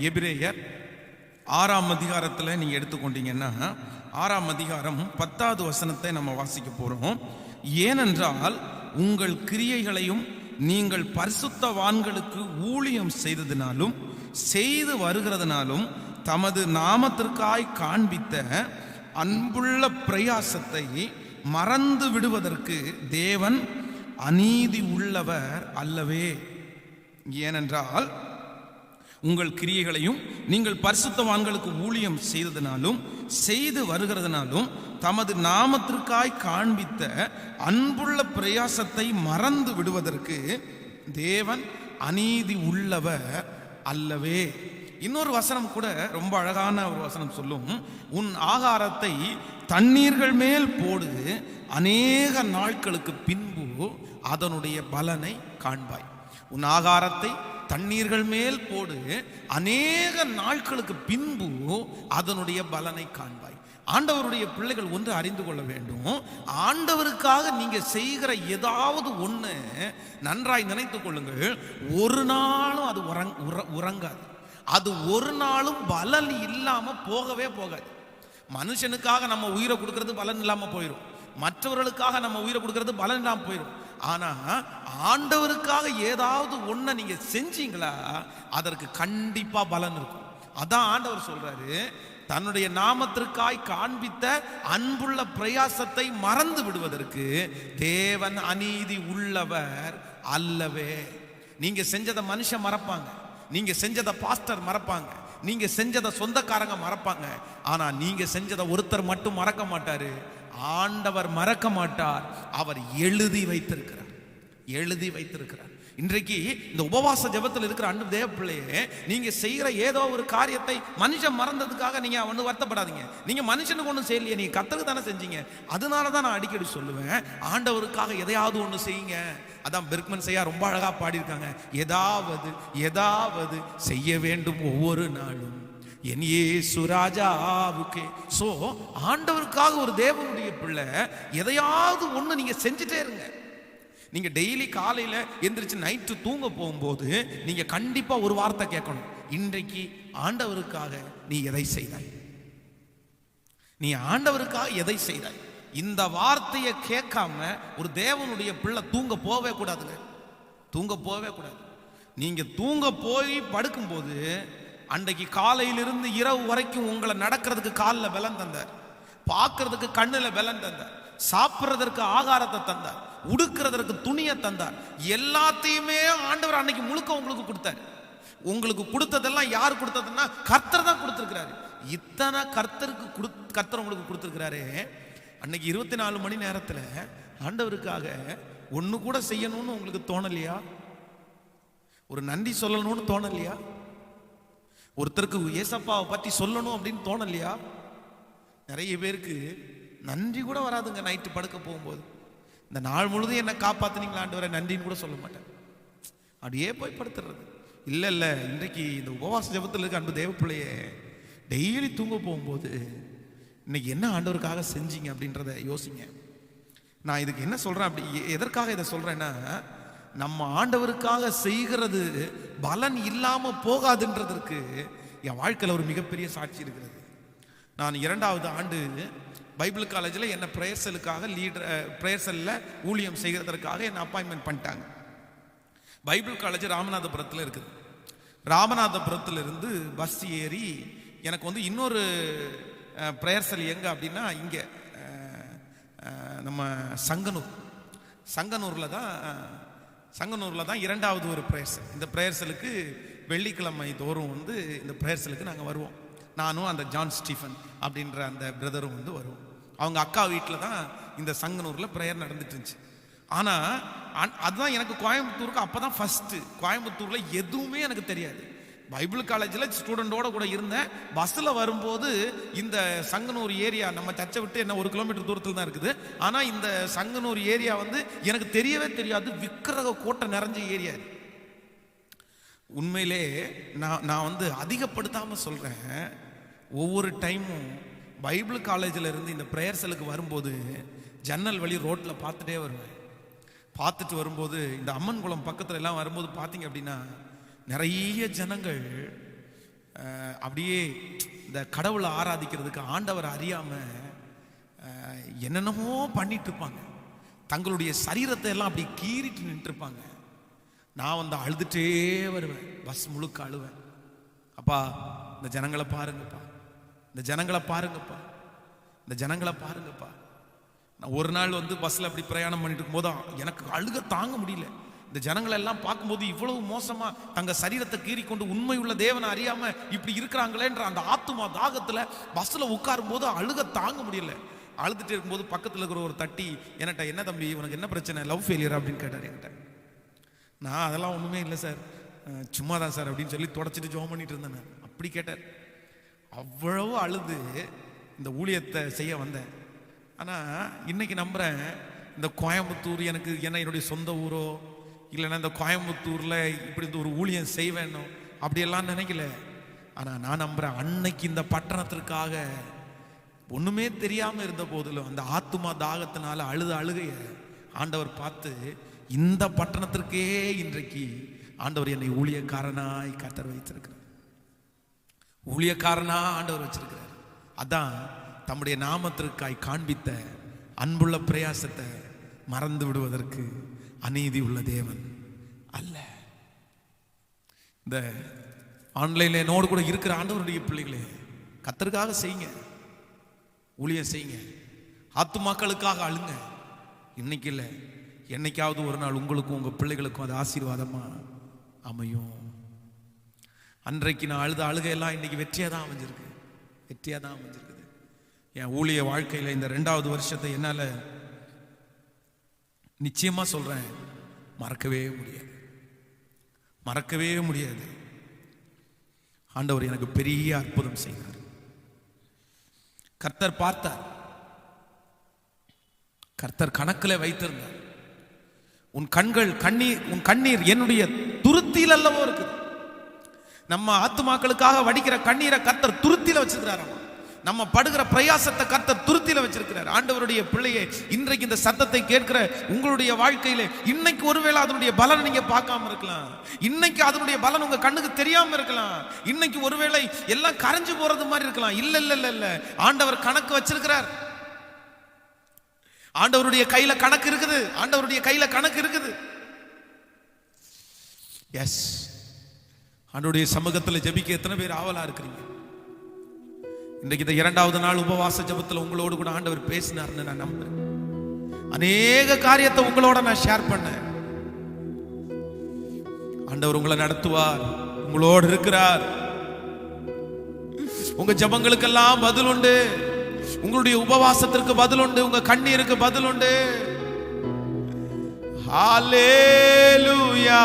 எபிரேயர் ஆறாம் அதிகாரத்தில் நீங்கள் எடுத்துக்கொண்டீங்கன்னா ஆறாம் அதிகாரம் பத்தாவது வசனத்தை நம்ம வாசிக்க போகிறோம் ஏனென்றால் உங்கள் கிரியைகளையும் நீங்கள் பரிசுத்தவான்களுக்கு ஊழியம் செய்ததினாலும் செய்து வருகிறதுனாலும் தமது நாமத்திற்காய் காண்பித்த அன்புள்ள பிரயாசத்தை மறந்து விடுவதற்கு தேவன் அநீதி உள்ளவர் அல்லவே. ஏனென்றால் உங்கள் கிரியைகளையும் நீங்கள் பரிசுத்தவான்களுக்கு ஊழியம் செய்ததினாலும் செய்து வருகிறதுனாலும் தமது நாமத்திற்காய் காண்பித்த அன்புள்ள பிரயாசத்தை மறந்து விடுவதற்கு தேவன் அநீதி உள்ளவர் அல்லவே. இன்னொரு வசனம் கூட ரொம்ப அழகான ஒரு வசனம் சொல்லும். உன் ஆகாரத்தை தண்ணீர்கள் மேல் போடு அநேக நாட்களுக்கு பின்பு அதனுடைய பலனை காண்பாய். உன் ஆகாரத்தை தண்ணீர்கள் மேல் போடு. அநேக நாட்களுக்கு பின்பு அதனுடைய பலனை காண்பாய். ஆண்டவருடைய பிள்ளைகள் ஒன்று அறிந்து கொள்ள வேண்டும். ஆண்டவருக்காக நீங்க செய்கிற ஏதாவது ஒண்ணு நன்றாய் நினைத்து கொள்ளுங்கள். ஒரு நாளும் அது உறங் உற- உறங்காது. அது ஒரு நாளும் பலன் இல்லாம போகவே போகாது. மனுஷனுக்காக நம்ம உயிரை கொடுக்கறது பலன் இல்லாம போயிடும் மற்றவர்களுக்காக நம்ம உயிரை கொடுக்கறது பலன் இல்லாமல் போயிடும் ஆனா ஆண்டவருக்காக ஏதாவது ஒன்றை நீங்க செஞ்சீங்களா அதற்கு கண்டிப்பா பலன் இருக்கும். அதான் ஆண்டவர் சொல்றாரு தன்னுடைய நாமத்திற்காய் காண்பித்த அன்புள்ள பிரயாசத்தை மறந்து விடுவதற்கு தேவன் அநீதி உள்ளவர் அல்லவே. நீங்க செஞ்சதை மனுஷன் மறப்பாங்க நீங்க செஞ்சதை பாஸ்டர் மறப்பாங்க நீங்க செஞ்சதை சொந்தக்காரங்க மறப்பாங்க ஆனா நீங்க செஞ்சதை ஒருத்தர் மட்டும் மறக்க மாட்டாரு. ஆண்டவர் மறக்க மாட்டார். அவர் எழுதி வைத்திருக்கிறார். எழுதி வைத்திருக்கிறார். இன்றைக்கு இந்த உபவாச ஜெபத்தில் இருக்கிற அன்பு தேவ பிள்ளையே நீங்க செய்யற ஏதோ ஒரு காரியத்தை மனுஷன் மறந்ததுக்காக நீங்க ஒன்றும் வருத்தப்படாதீங்க. நீங்க மனுஷனுக்கு ஒன்றும் செய்யலையே நீங்க கத்தருக்கு தானே செஞ்சீங்க. அதனால தான் நான் அடிக்கடி சொல்லுவேன் ஆண்டவருக்காக எதையாவது ஒன்று செய்யுங்க. அதான் பெர்க்மன் செய்யா ரொம்ப அழகா பாடியிருக்காங்க. ஏதாவது ஏதாவது செய்ய வேண்டும் ஒவ்வொரு நாளும். என் இயேசு ராஜாவுக்கே. ஆண்டவருக்காக ஒரு தேவனுடைய பிள்ளை எதையாவது ஒன்று நீங்கள் செஞ்சுட்டே இருங்க. நீங்கள் டெய்லி காலையில் எந்திரிச்சு நைட்டு தூங்க போகும்போது நீங்கள் கண்டிப்பாக ஒரு வார்த்தை கேட்கணும். இன்றைக்கு ஆண்டவருக்காக நீ எதை செய்தாய்? நீ ஆண்டவருக்காக எதை செய்தாய்? இந்த வார்த்தையை கேட்காம ஒரு தேவனுடைய பிள்ளை தூங்க போவே கூடாதுங்க. தூங்க போவே கூடாது. நீங்கள் தூங்க போய் படுக்கும்போது அன்றைக்கு காலையிலிருந்து இரவு வரைக்கும் உங்களை நடக்கிறதுக்கு காலில் பலன் தந்தார். பார்க்கறதுக்கு கண்ணில் பலன் தந்தார். சாப்பிட்றதற்கு ஆகாரத்தை தந்தார். உடுக்கிறதற்கு துணியை தந்தார். எல்லாத்தையுமே ஆண்டவர் அன்னைக்கு முழுக்க உங்களுக்கு கொடுத்தார். உங்களுக்கு கொடுத்ததெல்லாம் யார் கொடுத்ததுன்னா கர்த்தர் தான் கொடுத்துருக்கிறாரு. இத்தனை கர்த்தருக்கு கொடு கர்த்தர் உங்களுக்கு கொடுத்துருக்கிறாரு. அன்னைக்கு இருபத்தி நாலு மணி நேரத்தில் ஆண்டவருக்காக ஒன்று கூட செய்யணும்னு உங்களுக்கு தோணலையா? ஒரு நன்றி சொல்லணும்னு தோணலையா? ஒருத்தருக்கு ஏசப்பாவை பற்றி சொல்லணும் அப்படின்னு தோணலையா? நிறைய பேருக்கு நன்றி கூட வராதுங்க நைட்டு படுக்க போகும்போது. இந்த நாள் முழுதும் என்னை காப்பாத்துனீங்களா ஆண்டவரை? நன்றின்னு கூட சொல்ல மாட்டேன். அப்படியே போய் படுத்துறது. இல்லை இல்லை இன்றைக்கு இந்த உபவாச ஜபத்தில் இருக்க அன்பு தேவப்பிள்ளையே டெய்லி தூங்க போகும்போது இன்னைக்கு என்ன ஆண்டவருக்காக செஞ்சீங்க அப்படின்றத யோசிங்க. நான் இதுக்கு என்ன சொல்கிறேன் அப்படி எ- எதற்காக இதை சொல்கிறேன்னா நம்ம ஆண்டவருக்காக செய்கிறது பலன் இல்லாம போகாதுன்றதற்கு என் வாழ்க்கையில் ஒரு மிகப்பெரிய சாட்சி இருக்கிறது. நான் இரண்டாவது ஆண்டு பைபிள் காலேஜில் என்னை பிரேயர்சலுக்காக லீடர் பிரேயர்சலில் ஊழியம் செய்கிறதற்காக என்னை அப்பாயின்மெண்ட் பண்ணிட்டாங்க. பைபிள் காலேஜ் ராமநாதபுரத்தில் இருக்குது. ராமநாதபுரத்துல இருந்து பஸ் ஏறி எனக்கு வந்து இன்னொரு பிரேயர்சல் எங்கே அப்படின்னா இங்கே நம்ம சங்கனூர். சங்கனூரில் தான் சங்கனூரில் தான் இரண்டாவது ஒரு ப்ரேயர்ஸ் இந்த ப்ரேயர்ஸலுக்கு வெள்ளிக்கிழமை தோறும் வந்து இந்த பிரேயர்சலுக்கு நாங்கள் வருவோம். நானும் அந்த ஜான் ஸ்டீஃபன் அப்படின்ற அந்த பிரதரும் வந்து வருவோம். அவங்க அக்கா வீட்டில் தான் இந்த சங்கனூரில் ப்ரேயர் நடந்துட்டு இருந்துச்சு. ஆனால் அதுதான் எனக்கு கோயம்புத்தூருக்கு அப்போ தான் ஃபஸ்ட்டு கோயம்புத்தூரில் எதுவுமே எனக்கு தெரியாது. பைபிள் காலேஜில் ஸ்டூடெண்டோட கூட இருந்தேன். பஸ்ஸில் வரும்போது இந்த சங்கனூர் ஏரியா நம்ம சர்ச்சை விட்டு என்ன ஒரு கிலோமீட்டர் தூரத்தில் தான் இருக்குது. ஆனால் இந்த சங்கனூர் ஏரியா வந்து எனக்கு தெரியவே தெரியாது. விக்கிரக கோட்டை நிறைஞ்ச ஏரியா உண்மையிலே நான் நான் வந்து அதிகப்படுத்தாமல் சொல்கிறேன் ஒவ்வொரு டைமும் பைபிள் காலேஜில் இருந்து இந்த ப்ரேயர் செலுக்கு வரும்போது ஜன்னல் வழி ரோட்டில் பார்த்துட்டே வருவேன். பார்த்துட்டு வரும்போது இந்த அம்மன் குளம் பக்கத்தில் எல்லாம் வரும்போது பார்த்தீங்க அப்படின்னா நிறைய ஜனங்கள் அப்படியே இந்த கடவுளை ஆராதிக்கிறதுக்கு ஆண்டவரை அறியாமல் என்னென்னமோ பண்ணிட்டு இருப்பாங்க. தங்களுடைய சரீரத்தை எல்லாம் அப்படி கீறிட்டு நின்றுருப்பாங்க. நான் வந்து அழுதுட்டே வருவேன். பஸ் முழுக்க அழுவேன். அப்பா இந்த ஜனங்களை பாருங்கப்பா. இந்த ஜனங்களை பாருங்கப்பா. இந்த ஜனங்களை பாருங்கப்பா. நான் ஒரு நாள் வந்து பஸ்ஸில் அப்படி பிரயாணம் பண்ணிட்டு இருக்கும்போது எனக்கு அழுக தாங்க முடியல. இந்த ஜனங்களை எல்லாம் பார்க்கும்போது இவ்வளவு மோசமா தங்க சரீரத்தை கீறி கொண்டு உண்மை உள்ள தேவனை அறியாம இப்படி இருக்கிறாங்களேன்ற அந்த ஆத்துமா தாகத்துல பஸ்ல உட்காரும் போது அழுக தாங்க முடியல. அழுதுட்டு இருக்கும்போது பக்கத்துல இருக்கிற ஒரு தட்டி என்கிட்ட என்ன தம்பி? உனக்கு என்ன பிரச்சனை? லவ் ஃபெயிலியர் அப்படின்னு கேட்டார் என்கிட்ட. நான் அதெல்லாம் ஒண்ணுமே இல்லை சார். சும்மா தான் சார் அப்படின்னு சொல்லி தொடச்சிட்டு ஜோம் பண்ணிட்டு இருந்தேன் அப்படி கேட்டார். அவ்வளவு அழுது இந்த ஊழியத்தை செய்ய வந்தேன். ஆனால் இன்னைக்கு நம்புறேன் இந்த கோயம்புத்தூர் எனக்கு என்ன என்னுடைய சொந்த ஊரோ இல்லைன்னா இந்த கோயம்புத்தூரில் இப்படி இந்த ஒரு ஊழியம் செய்வேனோ? அப்படியெல்லாம் நினைக்கல. ஆனால் நான் நம்புகிறேன் அன்னைக்கு இந்த பட்டணத்திற்காக ஒண்ணுமே தெரியாமல் இருந்த போதிலும் அந்த ஆத்துமா தாகத்தினால அழுத அழுகைய ஆண்டவர் பார்த்து இந்த பட்டணத்திற்கே இன்றைக்கு ஆண்டவர் என்னை ஊழியக்காரனாய் கத்தர் வைத்திருக்கிறார். ஊழியக்காரனா ஆண்டவர் வச்சிருக்கிறார். அதான் தம்முடைய நாமத்திற்காய் காண்பித்த அன்புள்ள பிரயாசத்தை மறந்து விடுவதற்கு அநீதி உள்ள தேவன் அல்ல. இந்த ஆன்லைன்ல என்னோடு கூட இருக்கிற ஆண்டவருடைய பிள்ளைகளே கத்தருக்காக செய்யுங்க. ஊழியம் செய்யுங்க. ஆத்துமாக்களுக்காக அழுங்க. இன்னைக்கு இல்லை. என்னைக்காவது ஒரு நாள் உங்களுக்கும் உங்கள் பிள்ளைகளுக்கும் அது ஆசீர்வாதமாக அமையும். அன்றைக்கு நான் அழுத அழுகையெல்லாம் இன்னைக்கு வெற்றியாக தான் அமைஞ்சிருக்கு. வெற்றியாக தான் அமைஞ்சிருக்குது. என் ஊழிய வாழ்க்கையில் இந்த ரெண்டாவது வருஷத்தை என்னால் நிச்சயமா சொல்றேன். மறக்கவே முடியாது. மறக்கவே முடியாது. ஆண்டவர் எனக்கு பெரிய அற்புதம் செய்தார். கர்த்தர் பார்த்தார். கர்த்தர் கணக்கில் வைத்திருந்தார். உன் கண்கள் கண்ணீர் உன் கண்ணீர் என்னுடைய துருத்தியில் அல்லவோ இருக்குது. நம்ம ஆத்துமாக்களுக்காக வடிக்கிற கண்ணீரை கர்த்தர் துருத்தியில் வச்சிருக்கிறாராம்? நம்ம படுகிற பிரயாசத்தை கத்த துருத்தியில வச்சிருக்கிறார். ஆண்டவருடைய பிள்ளையே இன்றைக்கு இந்த சத்தத்தை கேட்கிற உங்களுடைய வாழ்க்கையில இன்னைக்கு ஒருவேளை அதனுடைய பலன் நீங்க பார்க்காம இருக்கலாம். இன்னைக்கு அதனுடைய பலன் உங்க கண்ணுக்கு தெரியாம இருக்கலாம். இன்னைக்கு ஒருவேளை எல்லாம் கரைஞ்சு போறது மாதிரி இருக்கலாம். இல்ல இல்ல இல்ல இல்ல. ஆண்டவர் கணக்கு வச்சிருக்கிறார். ஆண்டவருடைய கையில கணக்கு இருக்குது. ஆண்டவருடைய கையில கணக்கு இருக்குது. எஸ் ஆண்டவருடைய சமூகத்தில் ஜெபிக்க எத்தனை பேர் ஆவலா இருக்கிறீங்க? இன்றைக்கு இந்த இரண்டாவது நாள் உபவாச ஜெபத்தில் உங்களோடு கூட ஆண்டவர் பேசினார்னு நான் நம்புறேன். அநேக காரியத்தை உங்களோட நான் ஷேர் பண்ணேன். ஆண்டவர் உங்களை நடத்துவார் உங்களோடு இருக்கிறார். உங்க ஜெபங்களுக்கெல்லாம் பதில் உண்டு. உங்களுடைய உபவாசத்திற்கு பதில் உண்டு. உங்க கண்ணீருக்கு பதில் உண்டு. ஹalleluya.